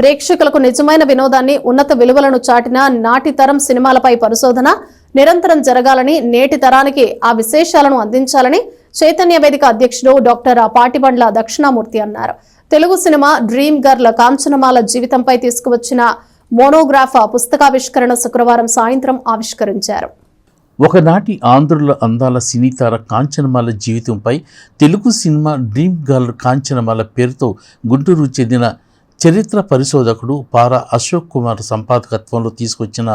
ప్రేక్షకులకు నిజమైన వినోదాన్ని ఉన్నత విలువలను చాటిన నాటి తరం సినిమాలపై పరిశోధన నిరంతరం జరగాలని నేటి తరానికి ఆ విశేషాలను అందించాలని చైతన్య వేదిక అధ్యక్షుడు డాక్టర్ పాటిబండ్ల దక్షిణామూర్తి అన్నారు. Telugu cinema dream girl Kanchanamala జీవితంపై తీసుకువచ్చిన మోనోగ్రాఫ్ పుస్తకావిష్కరణ శుక్రవారం సాయంత్రం ఆవిష్కరించారు. ఒకనాటి ఆంధ్రుల అందాల సినీతార కాంచనమాల జీవితంపై Telugu cinema dream girl Kanchanamala పేరుతో గుంటూరు చెందిన చరిత్ర పరిశోధకుడు పారా అశోక్ కుమార్ సంపాదకత్వంలో తీసుకొచ్చిన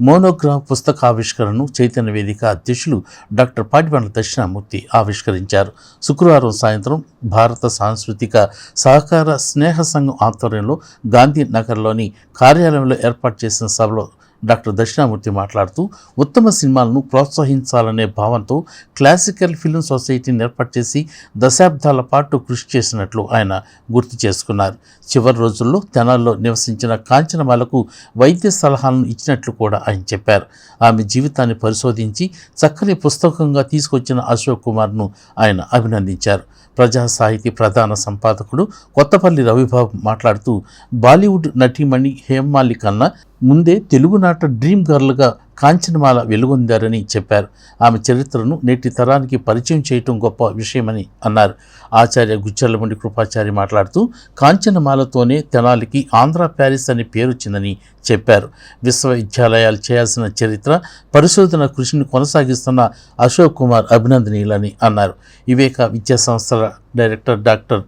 మోనోగ్రాఫ్ పుస్తకావిష్కరణను చైతన్య వేదిక అధ్యక్షులు డాక్టర్ పాటిబండ్ల దక్షిణామూర్తి ఆవిష్కరించారు. శుక్రవారం సాయంత్రం భారత సాంస్కృతిక సహకార స్నేహ సంఘం ఆధ్వర్యంలో గాంధీనగర్లోని కార్యాలయంలో ఏర్పాటు చేసిన సభలో డాక్టర్ దక్షిణామూర్తి మాట్లాడుతూ ఉత్తమ సినిమాలను ప్రోత్సహించాలనే భావంతో క్లాసికల్ ఫిల్మ్ సొసైటీని ఏర్పాటు చేసి దశాబ్దాల పాటు కృషి చేసినట్లు ఆయన గుర్తు చేసుకున్నారు. చివరి రోజుల్లో తెనాల్లో నివసించిన కాంచనమాలకు వైద్య సలహాలను ఇచ్చినట్లు కూడా ఆయన చెప్పారు. ఆమె జీవితాన్ని పరిశోధించి చక్కని పుస్తకంగా తీసుకొచ్చిన అశోక్ కుమార్ను ఆయన అభినందించారు. ప్రజా సాహితీ ప్రధాన సంపాదకుడు కొత్తపల్లి రవిబాబు మాట్లాడుతూ బాలీవుడ్ నటీమణి హేమాలి కన్నా ముందే తెలుగునాట డ్రీమ్ గర్ల్గా కాంచనమాల వెలుగొందారని చెప్పారు. ఆమె చరిత్రను నేటి తరానికి పరిచయం చేయటం గొప్ప విషయమని అన్నారు. ఆచార్య గుచ్చలమండి కృపాచారి మాట్లాడుతూ కాంచనమాలతోనే తెనాలికి ఆంధ్ర ప్యారిస్ అనే పేరు వచ్చిందని చెప్పారు. విశ్వవిద్యాలయాలు చేయాల్సిన చరిత్ర పరిశోధన కృషిని కొనసాగిస్తున్న అశోక్ కుమార్ అభినందనీయులని అన్నారు. వివేక విద్యా సంస్థల డైరెక్టర్ డాక్టర్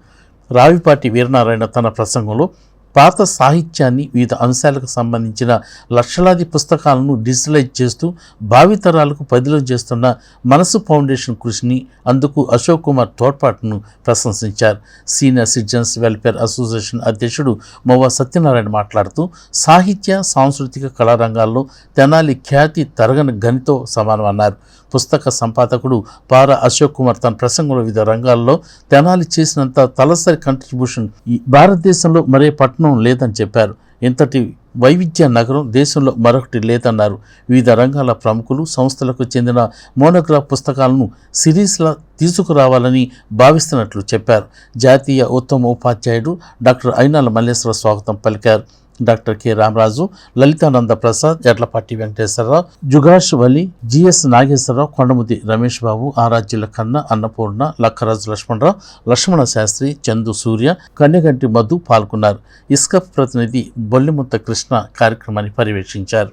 రావిపాటి వీరనారాయణ తన ప్రసంగంలో పాత సాహిత్యాన్ని వివిధ అంశాలకు సంబంధించిన లక్షలాది పుస్తకాలను డిజిటలైజ్ చేస్తూ భావితరాలకు పదిలం చేస్తున్న మనసు ఫౌండేషన్ కృషిని అందుకు అశోక్ కుమార్ తోడ్పాటును ప్రశంసించారు. సీనియర్ సిటిజన్స్ వెల్ఫేర్ అసోసియేషన్ అధ్యక్షుడు మొవ్వ సత్యనారాయణ మాట్లాడుతూ సాహిత్య సాంస్కృతిక కళారంగాల్లో తెనాలి ఖ్యాతి తరగని గనితో సమానమన్నారు. పుస్తక సంపాదకుడు పార అశోక్ కుమార్ తన ప్రసంగంలో వివిధ రంగాల్లో తెనాలి చేసినంత తలసరి కంట్రిబ్యూషన్ ఈ భారతదేశంలో మరే పట్టణం లేదని చెప్పారు. ఇంతటి వైవిధ్య నగరం దేశంలో మరొకటి లేదన్నారు. వివిధ రంగాల ప్రముఖులు సంస్థలకు చెందిన మోనోగ్రాఫ్ పుస్తకాలను సిరీస్లా తీసుకురావాలని భావిస్తున్నట్లు చెప్పారు. జాతీయ ఉత్తమ ఉపాధ్యాయుడు డాక్టర్ అయినాల మల్లేశ్వర స్వాగతం పలికారు. Doctor K Ramaraju Lalitananda Prasad Edlapati Venkateswara Rao Jugash Vali G S Nageswara Rao Kondamudi Ramesh Babu Aradhyula Kanna Annapurna Lakkaraju Lakshmanarao లక్ష్మణ శాస్త్రి చందు సూర్య కన్యగంటి మధు పాల్గొన్నారు. ఇస్కప్ ప్రతినిధి బొల్లిముత్త కృష్ణ కార్యక్రమాన్ని పర్యవేక్షించారు.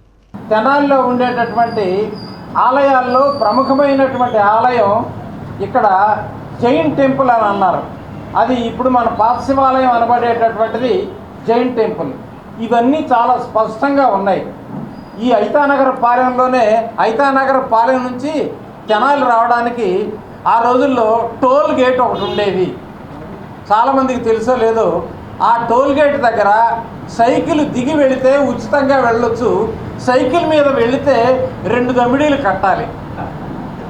తెనాల్లో ఉండేటటువంటి ఆలయాల్లో ప్రముఖమైనటువంటి ఆలయం ఇక్కడ జైన్ టెంపుల్ అని అన్నారు. అది ఇప్పుడు మన పాత శివాలయం అనబడేటటువంటిది జైన్ టెంపుల్. ఇవన్నీ చాలా స్పష్టంగా ఉన్నాయి. ఈ ఐతానగర పాలెంలోనే ఐతానగర పాలెం నుంచి తెనాలి రావడానికి ఆ రోజుల్లో టోల్ గేట్ ఒకటి ఉండేది. చాలామందికి తెలుసో లేదో ఆ టోల్ గేట్ దగ్గర సైకిల్ దిగి వెళితే ఉచితంగా వెళ్ళొచ్చు. సైకిల్ మీద వెళితే రెండు దమిడీలు కట్టాలి.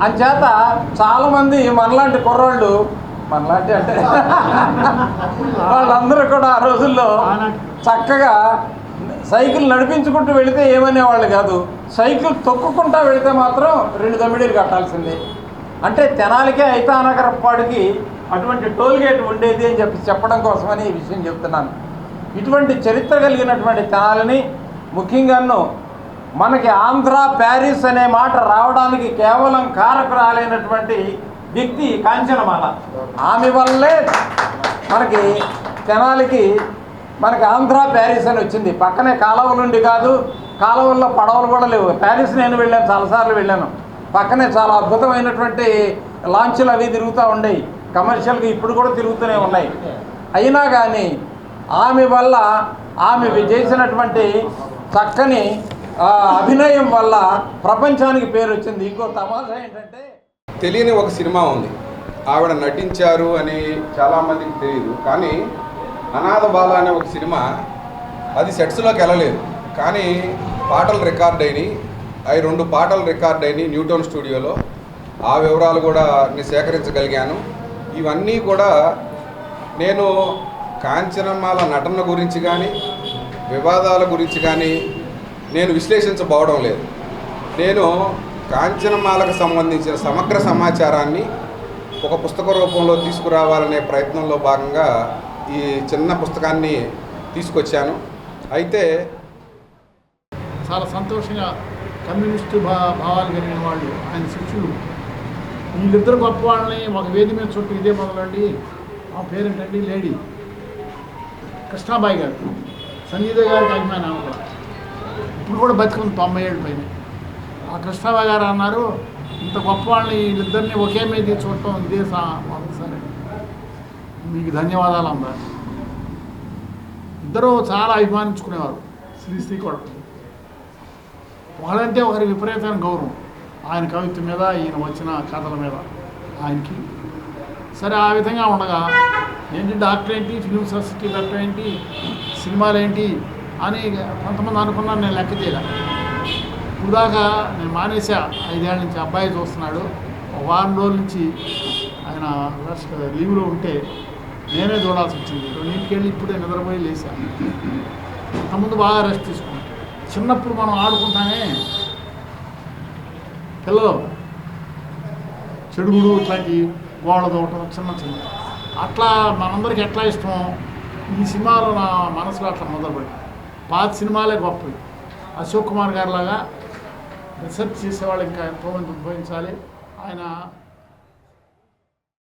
అంచేత చాలామంది మనలాంటి కుర్రాళ్ళు మనలాంటి అంటే వాళ్ళందరూ కూడా ఆ రోజుల్లో చక్కగా సైకిల్ నడిపించుకుంటూ వెళితే ఏమనేవాళ్ళు కాదు. సైకిల్ తొక్కుకుంటా వెళితే మాత్రం రెండు దమిడీలు కట్టాల్సిందే. అంటే తెనాలికే ఐతానగరపాడికి అటువంటి టోల్గేట్ ఉండేది అని చెప్పి చెప్పడం కోసమని ఈ విషయం చెప్తున్నాను. ఇటువంటి చరిత్ర కలిగినటువంటి తెనాలని ముఖ్యంగాను మనకి ఆంధ్ర ప్యారిస్ అనే మాట రావడానికి కేవలం కారకురాలైనటువంటి వ్యక్తి కాంచనమాల. ఆమె వల్లే మనకి తెనాలికి మనకి ఆంధ్ర ప్యారిస్ అని వచ్చింది. పక్కనే కాలువ నుండి కాదు కాలువల్లో పడవలు కూడా లేవు. ప్యారిస్ నేను వెళ్ళాను చాలాసార్లు వెళ్ళాను. పక్కనే చాలా అద్భుతమైనటువంటి లాంచ్లు అవి తిరుగుతూ ఉండేవి కమర్షియల్గా ఇప్పుడు కూడా తిరుగుతూనే ఉన్నాయి. అయినా కానీ ఆమె వల్ల ఆమె చేసినటువంటి చక్కని అభినయం వల్ల ప్రపంచానికి పేరు వచ్చింది. ఇంకో తమాషా ఏంటంటే తెలియని ఒక సినిమా ఉంది. ఆవిడ నటించారు అని చాలామందికి తెలియదు కానీ అనాథ బాల అనే ఒక సినిమా అది సెట్స్లోకి వెళ్ళలేదు. కానీ పాటలు రికార్డ్ అయినాయి. అవి రెండు పాటలు రికార్డ్ అయినాయి న్యూటౌన్ స్టూడియోలో. ఆ వివరాలు కూడా నేను సేకరించగలిగాను. ఇవన్నీ కూడా నేను కాంచనమాల నటన గురించి కానీ వివాదాల గురించి కానీ నేను విశ్లేషించబోవడం లేదు. నేను కాంచనమాలకు సంబంధించిన సమగ్ర సమాచారాన్ని ఒక పుస్తక రూపంలో తీసుకురావాలనే ప్రయత్నంలో భాగంగా ఈ చిన్న పుస్తకాన్ని తీసుకొచ్చాను. అయితే చాలా సంతోషంగా కమ్యూనిస్టు భా భావాలు కలిగిన వాళ్ళు ఆయన శిష్యులు. వీళ్ళిద్దరు గొప్ప వాళ్ళని ఒక వేది మీద చుట్టూ ఇదే మొదలండి. మా పేరేంటండి? లేడీ. కృష్ణాబాయి గారు. సంగీత గారికి అభిమానం ఇప్పుడు కూడా బతికుంది తొంభై ఏళ్ళ పైన. ఆ కృష్ణాబాయి గారు అన్నారు ఇంత గొప్ప వాళ్ళని వీళ్ళిద్దరిని ఒకే మీద చూడటం ఇదే సరే. మీకు ధన్యవాదాలు అందా ఇద్దరు చాలా అభిమానించుకునేవారు శ్రీశ్రీ కూడా. ఒకరంటే ఒకరి విపరీతమైన గౌరవం. ఆయన కవిత్వం మీద ఈయన వచ్చిన కథల మీద ఆయనకి. సరే ఆ విధంగా ఉండగా ఏంటి డాక్టర్ ఏంటి? ఫిలిం సొసైటీ డాక్టర్ ఏంటి? సినిమాలు ఏంటి? అని కొంతమంది అనుకున్నాను నేను లెక్క చేయలే ఇప్పుడు దాకా నేను మానేసా ఐదేళ్ళ నుంచి అబ్బాయి చూస్తున్నాడు. వారం రోజుల నుంచి ఆయన లీవ్లో ఉంటే నేనే చూడాల్సి వచ్చింది. రెండింటికి వెళ్ళి ఇప్పుడే నిద్రపోయి లేచాను అంతకుముందు బాగా రెస్ట్ తీసుకున్నాను చిన్నప్పుడు మనం ఆడుకుంటానే పిల్లలు చెడుగుడు ఇట్లాంటి గోడ దూవటం చిన్న చిన్న. అట్లా మనందరికి ఎట్లా ఇష్టం ఈ సినిమాలో నా మనసులో అట్లా మొదలుపెట్టి పాత సినిమాలే గొప్పవి. అశోక్ కుమార్ గారిలాగా రీసెర్చ్ చేసేవాళ్ళు ఇంకా ఎంతోమంది ఉద్భవించాలి ఆయన